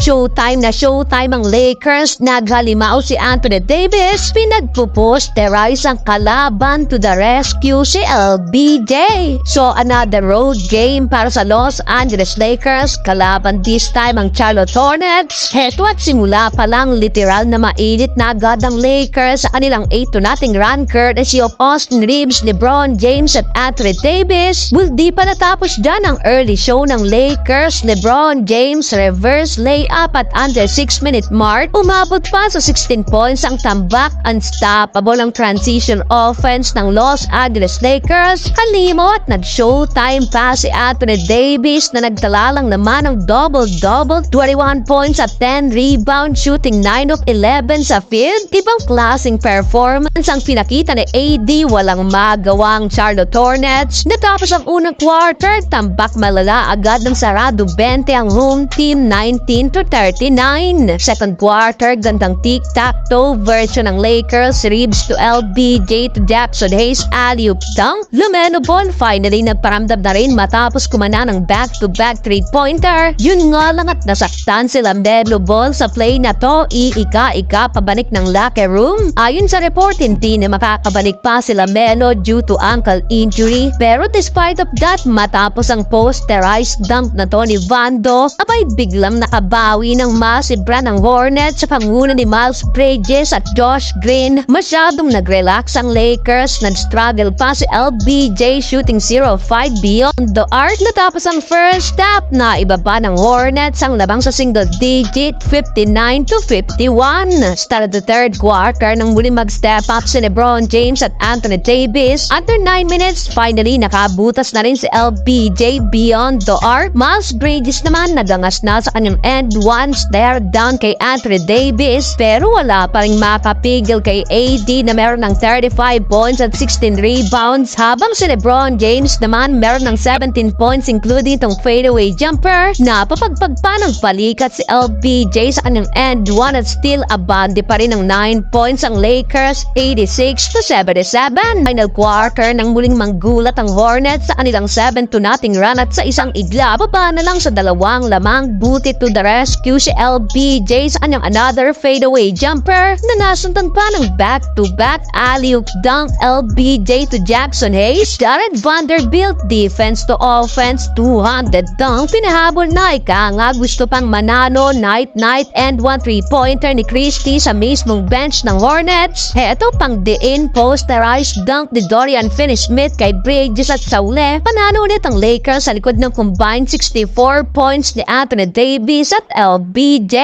Showtime na showtime ang Lakers. Naghalimaw si Anthony Davis. Pinagpuposterize ang kalaban to the rescue si LBJ. So another road game para sa Los Angeles Lakers. Kalaban this time ang Charlotte Hornets. Heto at simula pa lang literal na mainit na agad ang Lakers sa kanilang 8 to nothing run courtesy of Austin Reeves, LeBron James at Anthony Davis. Well, di pa natapos dyan ang early show ng Lakers. LeBron James reverse layup at under 6 minute mark. Umabot pa sa 16 points ang tambak unstoppable ang transition offense ng Los Angeles Lakers. Halimo at nag-showtime pa si Anthony Davis na nagtala lang naman ng double-double 21 points at 10 rebound shooting 9 of 11 sa field. Ibang klaseng performance ang pinakita ni AD walang magawang Charlotte Hornets. Natapos ang unang quarter, tambak malala agad ng sarado 20 ang home team 19 to 39. Second quarter, gandang tic-tac-toe version ng Lakers, Reeves to LBJ to Jackson Hayes, alley-oop dunk. Lumeno ball, finally nagparamdam na rin matapos kumana ng back-to-back three-pointer. Yun nga lang at nasaktan sila Melo Ball sa play na to, iika-ika pabalik ng locker room. Ayon sa report, hindi na makakabalik pa sila Melo due to ankle injury. Pero despite of that, matapos ang posterized dunk na to ni Vando, abay biglang nakabawi ng massive run ng Hornets sa panguna ni Miles Bridges at Josh Green. Masyadong nag-relax ang Lakers, nag-struggle pa si LBJ shooting 0-5 beyond the arc. Natapos ang first half na ibaba ng Hornets ang labang sa single digit 59 to 51. Start of the third quarter nang muli mag-step up si LeBron James at Anthony Davis. After 9 minutes, finally nakabutas na rin si LBJ beyond the arc. Miles Bridges naman nagangas na sa kanyang end one stare down kay Anthony Davis pero wala pa rin makapigil kay AD na meron ng 35 points at 16 rebounds habang si LeBron James naman meron ng 17 points including itong fadeaway jumper na papagpag pa ng palikat si LBJ sa kanyang end one at still abante pa rin ng 9 points ang Lakers 86 to 77. Final quarter nang muling manggulat ang Hornets sa kanilang 7 to nothing run at sa isang igla baba na lang sa dalawang lamang buti to the rescue si LBJ sa kanyang another fadeaway jumper na nasundan pa ng back-to-back alley-oop dunk LBJ to Jackson Hayes. Jared Vanderbilt defense to offense 200 dunk pinahabol na ika nga gusto pang manalo night night and one three-pointer ni Christie sa mismong bench ng Hornets. Heto pang diin posterized dunk ni Dorian Finney-Smith kay Bridges at Saule. Panalo ulit ang Lakers sa likod ng combined 64 points ni Anthony Davis at LBJ.